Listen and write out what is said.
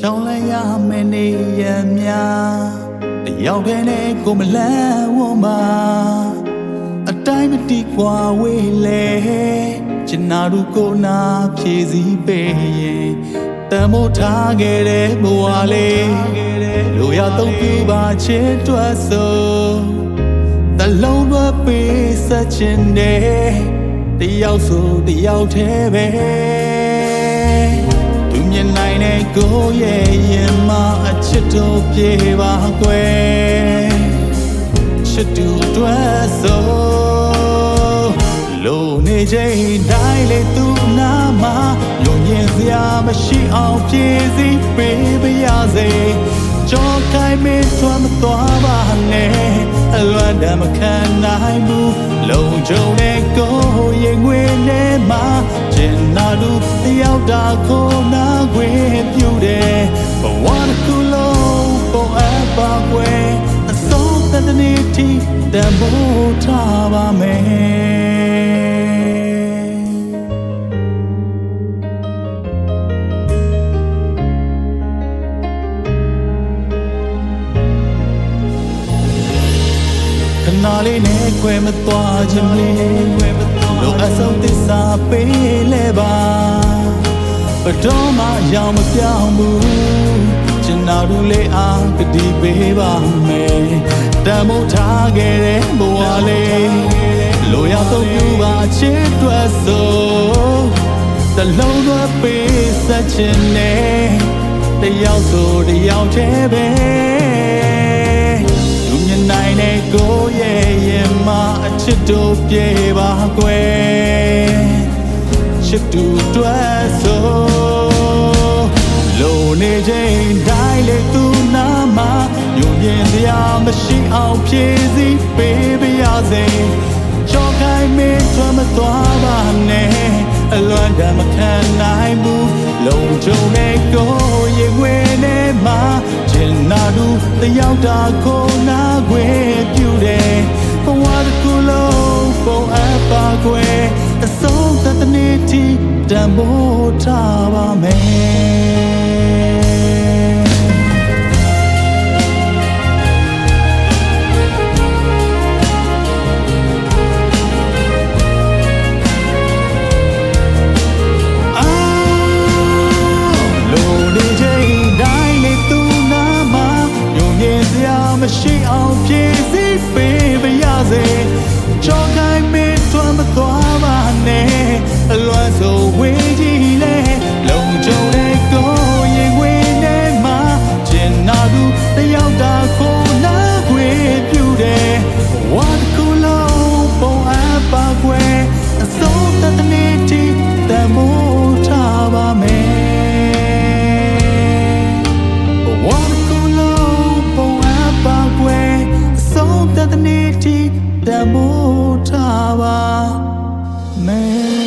ရှောင်းလိုက်ရမယ်နေရများတယောက်တည်းနဲ့ကိုမလန်းဝမှာအတိုင်းမတီကွာဝေးလေချင်နာတို့ကိုနာဖြည့်စည်းပေးရင်တမိုးထားခဲ့တဲ့ဘဝလေးလိုရတော့ပြပါချစ်တွတ်ဆိုတလုံးမပေးစချင်တယ်တယောက်ဆိုတယောက်တည်းပဲသူ မြင်နိုင်တဲ့ကိုရဲ့ရင်မအချစ်တို့ပြေပါကွယ်ချစ်တူတွတ်ဆိုလိုနေချိန်တိုင်းလေသူနာမှာညွန်ရင်စရာမရှိအောင်ပြေးစီပေးပါရစေကြောကိုင်းမင်းထွမ်းမသွားပါနဲ့အလွမ်းတမ်းမခံနိုင်ဘူးလုံခြုံတဲ့ကိုရင်ငွေနဲ့မှာကျင်နာလူတယောက်တာခိုးနာ ခွေပြုတယ်ဘဝတစ်ခုလုံးပေါ်အပ်ပါကွယ်အဆုံးသတ္တနေ့ထိတန်ဖိုးထားပါမယ်ခဏလေးနဲ့ခွဲမသွားခြင်းလေးခွဲမသွား တော်မှရောင်မပြောင်းဘူးကျင်နာတို့လေးအားကတိပေးပါမယ်တမိုးထားခဲ့တဲ့ဘဝလေးလိုရတော့ပြပါချစ်တွက်ဆိုတလုံးသွပေးစချင်နဲ့တယောက်ဆိုတယောက်တည်းပဲလူမြင်နိုင်တဲ့ကိုရဲ့ရင်မအချစ်တို့ပြေပါကွယ်ချစ်တူတွဲဆို ညွန်ရင်စရာမရှိအောင်ဖြည့်စည်းပေးပါရစေကြောကိုင်းမင်းထွမ်းမသွားပါနဲ့အလွန်တမ်းမခံနိုင်ဘူးလုံခြုံတဲ့ကိုရဲ့ငွေနဲ့မှာကျင်နာသူတယောက်တာကိုနာခွေပြုတယ်ဘဝတစ်ခုလုံးပုံအပ်ပါခွေအဆုံးသတ္တနေ့ထိတန်ဖိုးထားပါမယ် နေ့ထိတမိုးထားပါမယ်